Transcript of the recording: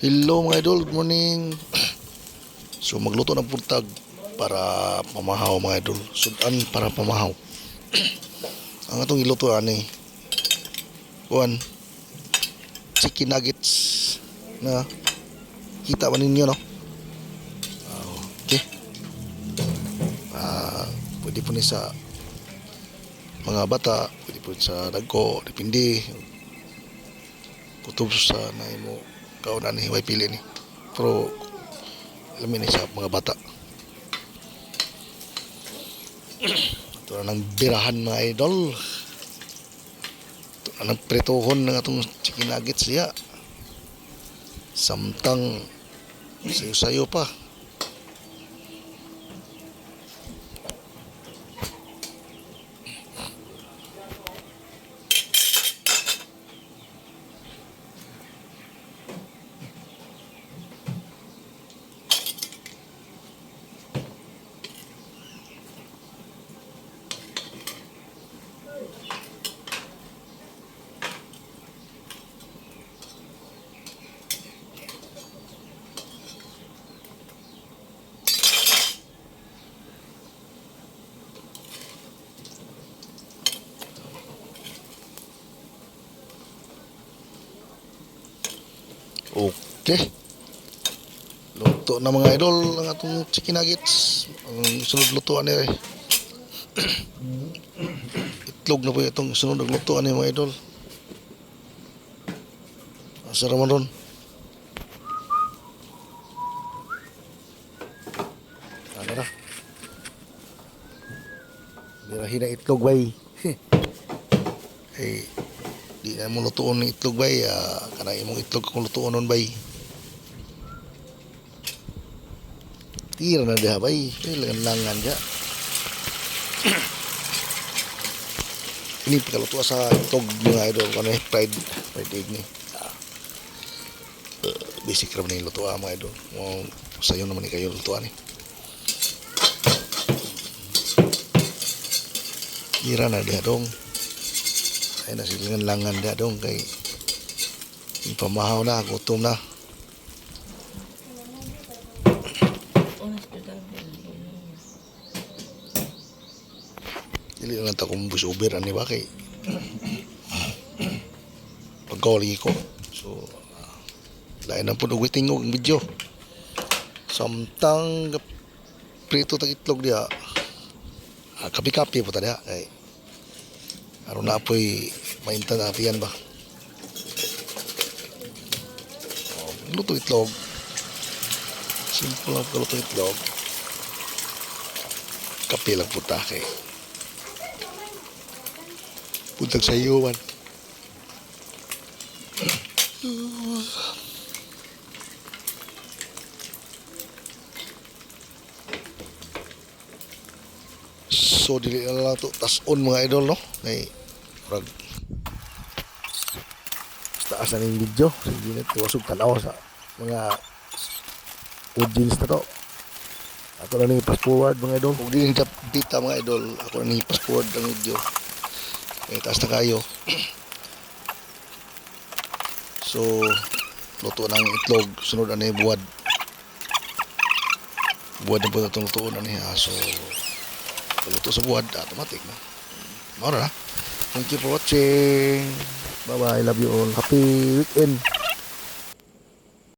Hello mga idol, good morning. So magluto ng puntag para pamahaw mga idol. Sudan para pamahaw. Ang atong iluto ani kuan chicken nuggets na kita man ninyo no. Ah, Okay. Ah, pwede po ni sa mga bata, pwede po sa dagko, depende. Kutob sa na mo kaunan ni way pili ni. Pero alam ni sa mga bata. Ito na ng birahan mga idol. Ito na ng pretohon ng atong chicken nuggets siya. Samtang sayo-sayo pa. Okay. Luto na mga idol ang atong chicken nuggets. Ang sunod lutuan ni Itlog na po itong sunod ang lutuan ni mga idol. Asa raman ron? Ano na? Birahin na itlog bay. eh, di na mo lutuon ng itlog bay. Ah, kana imong itlog kung lutuon nun bay. Tira na diha bay. Kailangan langan diha. Ini pagkaluto sa itlog mga idol. Kano eh, fried, fried egg ni. Ah, uh, basic raman yung luto mga idol. Mo sayo naman ni kayo lutuan eh. Tira na diha dong. Ay na silingan langan diha dong kay pamahaw na, gutom na. Dili lang ta kung bus Uber ani ba kay pagkawali ko. So ah, lain na po uwiting og video. Samtang prito tag itlog diha. Ah, kapi-kapi po ta diha kay aron na po'y mainta na yan ba. Oh, luto itlog. Simple lang pagluto itlog. Kape lang po ta kay puntag sa iwan. So dili na lang to tas on mga idol no. May rag taas na yung video. Sige na tuwasog tanaw sa mga audience na to. Ako na ni fast forward mga idol. Kung di nang dita mga idol, ako na ni fast forward ang video. Eh, taas na kayo. so, luto ng itlog. Sunod ano yung buwad. Buwad na po itong lutoon ano yung So, luto sa buwad, automatic na. Mara na. Thank you for watching. Bye-bye. Love you all. Happy weekend.